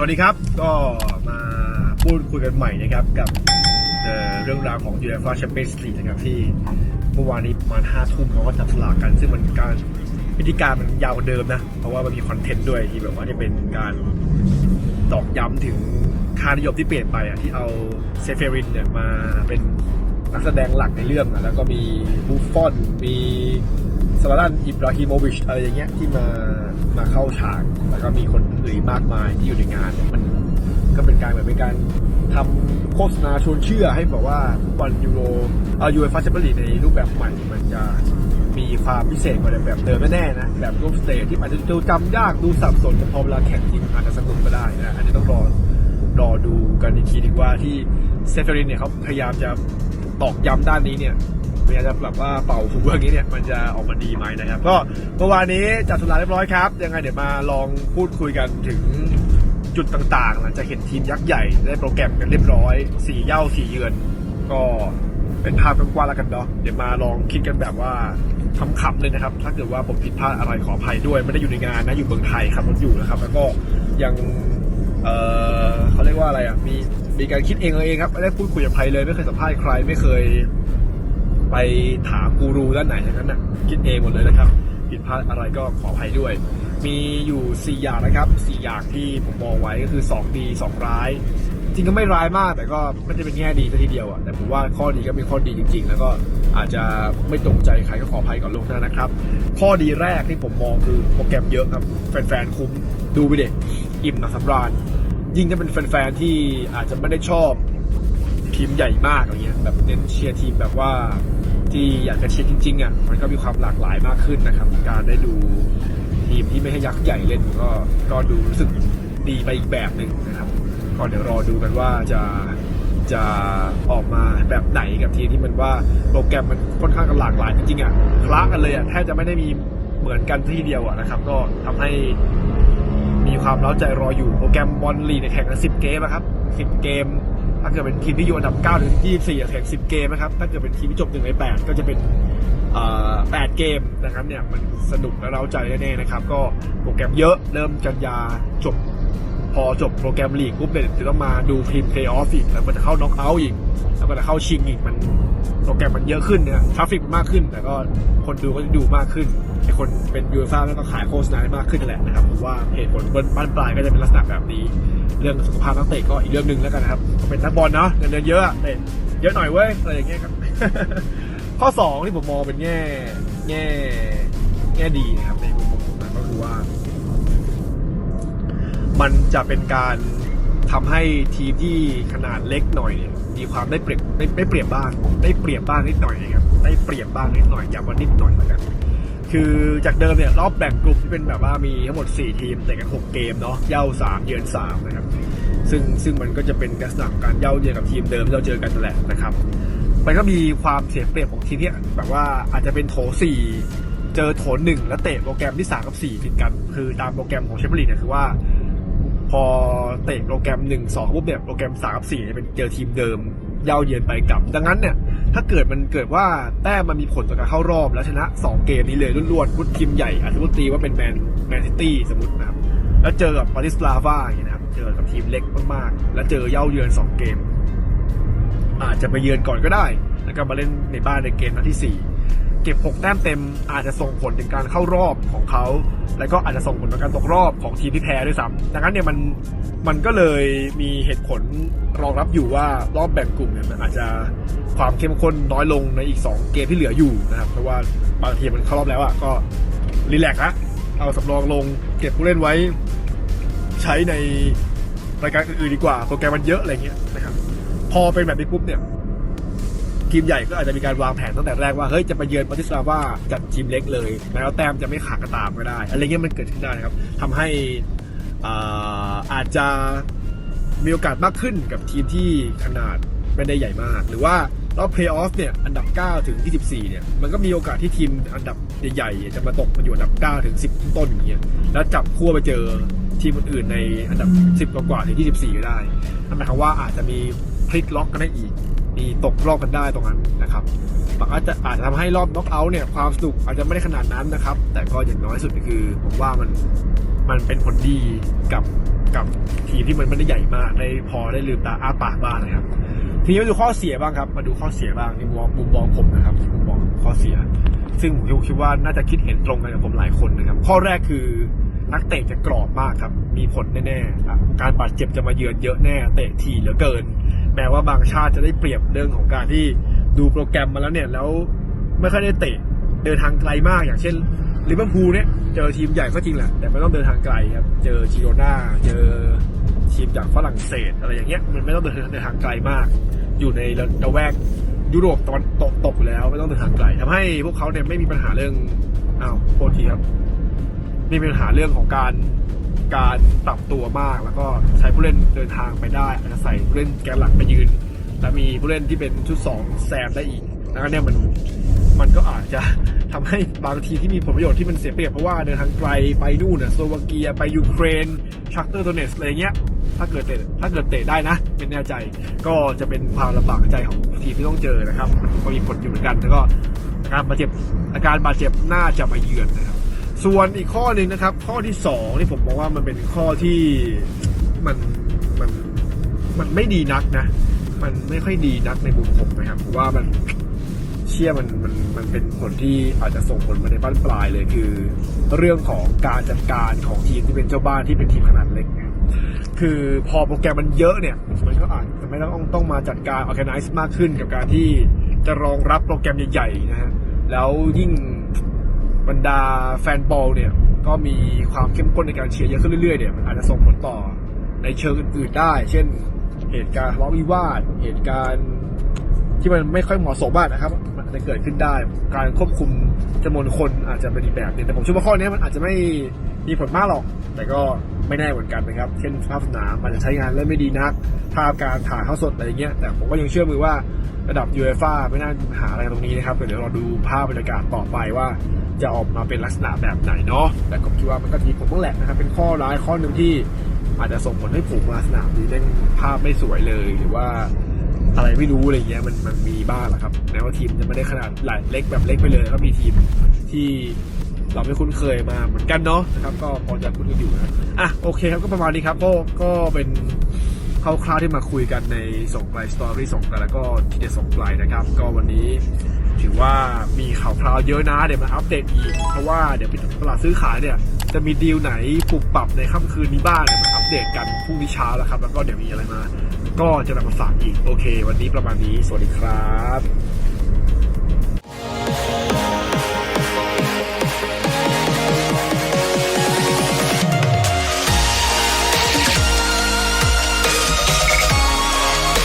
วัสดีครับ ก็มาพูดคุยกันใหม่นะครับกับเเรื่องราวของ UEFA Champions League นะครับที่เมื่อวานนี้ประมาณห้าทุ่มเขาก็จับสลากกัน ซึ่งมันการพิธีการมันยาวกว่าเดิมนะ เพราะว่ามันมีคอนเทนต์ด้วยที่แบบว่าจะเป็นการตอกย้ำถึงค่านิยมที่เปลี่ยนไปอะที่เอาเซเฟรินเนี่ยมาเป็นนักแสดงหลักในเรื่องอะแล้วก็มีบูฟฟอนมี สวารันอิบราฮิโมวิชอะไรอย่างเงี้ยที่มามาเข้าฉาก แล้วก็มีคนอื่นมากมายที่อยู่ในงานมันก็เป็นการเหมือนเป็นการทำโฆษณาชวนเชื่อให้บอกว่าฟุตบอลยูโรเอายูเอฟ่าแชมเปี้ยนลีกในรูปแบบใหม่มันจะมีความพิเศษกว่าแบบเดิมแน่ๆนะ แบบรูปสเตจที่อาจจะดูจำยากดูสับสนแต่พอเวลาแข่งจริงอาจจะสนุกก็ได้นะอันนี้ต้องรอรอดูกันอีกทีดีกว่าที่เซฟเฟอรินเนี่ยเขาพยายามจะตอกย้ำด้านนี้เนี่ย พยายามจะแบบว่าเป่าถูอย่างนี้เนี่ยมันจะออกมาดีไหมนะครับ ก็เมื่อวานนี้จัดสุดลาเรียบร้อยครับ ยังไงเดี๋ยวมาลองพูดคุยกันถึงจุดต่างๆหลังจากเห็นทีมยักษ์ใหญ่ได้โปรแกรมกันเรียบร้อยสี่เย่าสี่เยือน ก็เป็นภาพกว้างๆแล้วกันเนาะเดี๋ยวมาลองคิดกันแบบว่าขำๆเลยนะครับ ถ้าเกิดว่าผมผิดพลาดอะไรขออภัยด้วย ไม่ได้อยู่ในงานนะอยู่เมืองไทยขับรถอยู่นะครับ แล้วก็ยังเออเขาเรียกว่าอะไรอะมีมีการคิดเองเอาเองครับไม่ได้พูดคุยกับใครเลย ไม่เคยสัมภาษณ์ใครไม่เคย ไปถามกูรูด้านไหนทั้งนั้นนะคิดเองหมดเลยนะครับผิดพลาดอะไรก็ขออภัยด้วย มีอยู่ 4 อย่างนะครับ 4 อย่างที่ผมมองไว้ก็คือ2ดี2ร้าย จริงก็ไม่ร้ายมาก แต่ก็ไม่ได้เป็นแง่ดีซะทีเดียวอะแต่ผมว่าข้อดีก็เป็นข้อดีจริง ๆ แล้วก็อาจจะไม่ตรงใจใครก็ขออภัยก่อนลวงหน้านะครับ ข้อดีแรกที่ผมมองคือโปรแกรมเยอะครับแฟนๆคุ้มดูไปเด็กอิ่มนะสำราญยิ่งถ้าเป็นแฟนๆที่อาจจะไม่ได้ชอบทีมใหญ่มากอะไรเงี้ยแบบเน้นเชียร์ทีมแบบว่า ที่อยากจะเชียร์จริงๆอะมันก็มีความหลากหลายมากขึ้นนะครับ การได้ดูทีมที่ไม่ให้ยักษ์ใหญ่เล่นก็ก็ดูรู้สึกดีไปอีกแบบหนึ่งนะครับก็เดี๋ยวรอดูกันว่าจะจะออกมาแบบไหนกับทีมที่มันว่าโปรแกรมมันค่อนข้างหลากหลายจริงๆอะคล้ากันเลยอะแทบจะไม่ได้มีเหมือนกันที่เดียวอะนะครับ ก็ทำให้มีความเล้าใจรออยู่โปรแกรมบอลลีกในแข่งกัน10เกมนะครับ10เกม ถ้าเกิดเป็นทีมที่อยู่อันดับ9ถึง24อะแข่ง10 เกมนะครับ ถ้าเกิดเป็นทีมที่จบ1ใน 8 ก็จะเป็น8เกมนะครับเนี่ยมันสนุกและเร้าใจแน่ๆนะครับ ก็โปรแกรมเยอะเริ่มกันยาจบ พอจบโปรแกรมลีกปุ๊บเนี่ยจะต้องมาดูทีมเพลย์ออฟอีกแล้วมันจะเข้าน็อกเอาท์อีก แล้วก็จะเข้าชิงอีกมัน โปรแกรมมันเยอะขึ้นเนี่ยทราฟฟิกมันมากขึ้น แต่ก็คนดูก็จะดูมากขึ้นไอคนเป็นยูฟ่าแล้วก็ขายโฆษณาได้มากขึ้นแหละนะครับผมว่าเหตุผลบนบ้านปลายก็จะเป็นลักษณะแบบนี้ เรื่องสุขภาพนักเตะก็อีกเรื่องหนึ่งแล้วกันนะครับเป็นนักบอลเนาะเงินเดือนเยอะเตะเยอะหน่อยเว้ยอะไรอย่างเงี้ยครับ ข้อสองที่ผมมองเป็นแง่แง่แง่ดีนะครับในมุมของผมก็คือว่า มันจะเป็นการ ทำให้ทีมที่ขนาดเล็กหน่อยเนี่ยมีความได้เปรียบได้ได้เปรียบบ้าง ได้เปรียบบ้างนิดหน่อยนะครับได้เปรียบบ้างนิดหน่อยอย่าว่านิดหน่อยแล้วกันคือจากเดิมเนี่ยรอบแบ่งกลุ่มที่เป็นแบบว่ามีทั้งหมด 4 ทีมแต่กัน 6 เกมเนาะเย่า3 เยือน3นะครับซึ่งซึ่งมันก็จะเป็นลักษณะของการเย่าเยือนกับทีมเดิมที่เราเจอกันนั่นแหละนะครับมันก็มีความเสียเปรียบของทีมที่แบบว่าอาจจะเป็นโถ 4 เจอโถ 1 แล้วเตะโปรแกรมที่ 3 กับ4ผิดกัน คือตามโปรแกรมของแชมเปี้ยนลีกเนี่ยคือว่า พอเตะโปรแกรม1 2ปุ๊บเนี่ยโปรแกรม3กับ4เนี่เป็นเจอทีมเดิมเย่าเยือนไปกลับ ดังนั้นเนี่ย ถ้าเกิดมันเกิดว่าแต้มมันมีผลต่อการเข้ารอบแล้วชนะ 2 เกมนี้เลยล้วนๆพุททีมใหญ่อาจจะพูดตีว่าเป็นแมนแมนซิตี้สมมตินะครับ แล้วเจอกับปาริสลาฟาอย่างเงี้ยนะครับ เจอกับทีมเล็กมากๆ แล้วเจอเย่าเยือน 2 เกม อาจจะไปเยือนก่อนก็ได้ แล้วก็มาเล่นในบ้านในเกมนัดที่ 4 เก็บ 6 แต้มเต็มอาจจะส่งผลถึงการเข้ารอบของเขา แล้วก็อาจจะส่งผลต่อการตกรอบของทีมที่แพ้ด้วยซ้ำดังนั้นเนี่ยมันมันก็เลยมีเหตุผลรองรับอยู่ว่ารอบแบ่งกลุ่มเนี่ยมันอาจจะความเข้มข้นน้อยลงในอีก 2 เกมที่เหลืออยู่นะครับเพราะว่าบางทีมันเข้ารอบแล้วอะก็รีแลกซ์นะเอาสำรองลงเก็บผู้เล่นไว้ใช้ในรายการอื่นๆดีกว่าโปรแกรมมันเยอะอะไรเงี้ยนะครับพอเป็นแบบนี้ปุ๊บเนี่ย ทีมใหญ่ก็อาจจะมีการวางแผนตั้งแต่แรกว่าเฮ้ยจะไปเยือนปาติสลาว่าจัดทีมเล็กเลย แล้วแต้มจะไม่ขาดกระตามก็ได้ อะไรเงี้ยมันเกิดขึ้นได้นะครับทำให้อ่าอาจจะมีโอกาสมากขึ้นกับทีมที่ขนาดไม่ได้ใหญ่มาก หรือว่ารอบเพลย์ออฟเนี่ยอันดับ 9 ถึง 24 เนี่ย มันก็มีโอกาสที่ทีมอันดับใหญ่ๆจะมาตกมาอยู่อันดับ 9 ถึง 10 ต้นอย่างเงี้ยแล้วจับคู่ไปเจอทีมอื่นในอันดับ 10 กว่าๆถึง 24 ก็ได้นั่นหมายความว่าอาจจะมีพลิกล็อกกันได้อีก มีตกรอบกันได้ตรงนั้นนะครับมันอาจจะอาจจะทำให้รอบน็อกเอาท์เนี่ยความสนุกอาจจะไม่ได้ขนาดนั้นนะครับ แต่ก็อย่างน้อยสุดก็คือผมว่ามันมันเป็นผลดีกับกับทีมที่มันไม่ได้ใหญ่มากได้พอได้ลืมตาอ้าปากบ้างนะครับ ทีนี้มาดูข้อเสียบ้างครับ มาดูข้อเสียบ้างในมุมมุมมองผมนะครับมุมมองข้อเสีย ซึ่งผมคิดว่าน่าจะคิดเห็นตรงกันกับผมหลายคนนะครับ ข้อแรกคือนักเตะจะกรอบมากครับ มีผลแน่ๆ การบาดเจ็บจะมาเยือนเยอะแน่ เตะทีเหลือเกิน แม้ว่าบางชาติจะได้เปรียบเรื่องของการที่ดูโปรแกรมมาแล้วเนี่ย แล้วไม่ค่อยได้เตะเดินทางไกลมากอย่างเช่นลิเวอร์พูลเนี่ยเจอทีมใหญ่ก็จริงแหละแต่ไม่ต้องเดินทางไกลครับ เจอชิโรนาเจอทีมจากฝรั่งเศสอะไรอย่างเงี้ยมันไม่ต้องเดินเดินทางไกลมาก อยู่ในระแวกยุโรปตะวันตกตกแล้วไม่ต้องเดินทางไกลทำให้พวกเขาเนี่ยไม่มีปัญหาเรื่องอ้าวโทษทีครับไม่มีปัญหาเรื่องของการ การปรับตัวมาก แล้วก็ใช้ผู้เล่นเดินทางไปได้อาจจะใส่ผู้เล่นแกนหลักไปยืน และมีผู้เล่นที่เป็นชุดสองแซมได้อีกแล้วเนี่ยมันมันก็อาจจะทำให้บางทีที่มีผลประโยชน์ที่มันเสียเปรียบเพราะว่าเดินทางไกลไปนู่นน่ะสโลวาเกียไปยูเครนชักเตอร์โดเนสอะไรเงี้ยถ้าเกิดเตะถ้าเกิดเตะได้นะ เป็นแน่ใจก็จะเป็นความลำบากใจของทีมที่ต้องเจอนะครับก็มีผลอยู่เหมือนกันแล้วก็อาการบาดเจ็บอาการบาดเจ็บน่าจะมาเยือนนะครับ ส่วนอีกข้อหนึ่งนะครับ ข้อที่สองที่ผมมองว่ามันเป็นข้อที่มันมันมันไม่ดีนักนะ มันไม่ค่อยดีนักในมุมผมนะครับว่ามันเชื่อมันมันมันเป็นผลที่อาจจะส่งผลมาในบ้านปลายเลยคือ เรื่องของการจัดการของทีมที่เป็นเจ้าบ้านที่เป็นทีมขนาดเล็กคือพอโปรแกรมมันเยอะเนี่ยมันก็อาจจะไม่ต้องต้องมาจัดการ organize มากขึ้นกับการที่จะรองรับโปรแกรมใหญ่ๆนะฮะแล้วยิ่ง บรรดาแฟนบอลเนี่ยก็มีความเข้มข้นในการเชียร์เยอะขึ้นเรื่อยๆเนี่ยมันอาจจะส่งผลต่อในเชิงอื่นๆได้ เช่น เหตุการณ์ทะเลาะวิวาท เหตุการณ์ที่มันไม่ค่อยเหมาะสมบ้างนะครับ มันอาจจะเกิดขึ้นได้ การควบคุมจำนวนคนอาจจะเป็นอีกแบบนึงแต่ผมเชื่อว่าข้อนี้มันอาจจะไม่มีผลมากหรอก แต่ก็ ไม่แน่เหมือนกันนะครับ เช่นภาพสนามอาจจะใช้งานเล่นไม่ดีนัก ภาพการถ่ายเท่าสดอะไรเงี้ย แต่ผมก็ยังเชื่อมือว่าระดับ UEFA ไม่น่ามีปัญหาอะไรตรงนี้นะครับ เดี๋ยวเราดูภาพบรรยากาศต่อไปว่าจะออกมาเป็นลักษณะแบบไหนเนาะ แต่ผมคิดว่ามันก็ทีผมต้องแหละนะครับ เป็นข้อร้ายข้อหนึ่งที่อาจจะส่งผลให้ผมมาสนามนี้เล่นภาพไม่สวยเลยหรือว่าอะไรไม่รู้อะไรเงี้ยมันมันมีบ้างแหละครับแม้ว่าทีมจะไม่ได้ขนาดใหญ่เล็กแบบเล็กไปเลยก็มีทีมที่ เราไม่คุ้นเคยมาเหมือนกันเนาะนะครับ ก็พอจะคุ้นกันอยู่นะอะโอเคครับก็ประมาณนี้ครับก็ก็เป็นคร่าวๆที่มาคุยกันในส่งไกลสตอรี่ส่งไกลแล้วก็ทีเด็ดส่งไกลนะครับ ก็วันนี้ถือว่ามีข่าวคราวเยอะนะเดี๋ยวมาอัปเดตอีก เพราะว่าเดี๋ยวเป็นตลาดซื้อขายเนี่ย จะมีดีลไหนปรับปรับในค่ำคืนนี้บ้างเดี๋ยวมาอัปเดตกันพรุ่งนี้เช้าแล้วครับ แล้วก็เดี๋ยวมีอะไรมา ก็จะนำมาฝากอีก โอเค วันนี้ประมาณนี้ สวัสดีครับ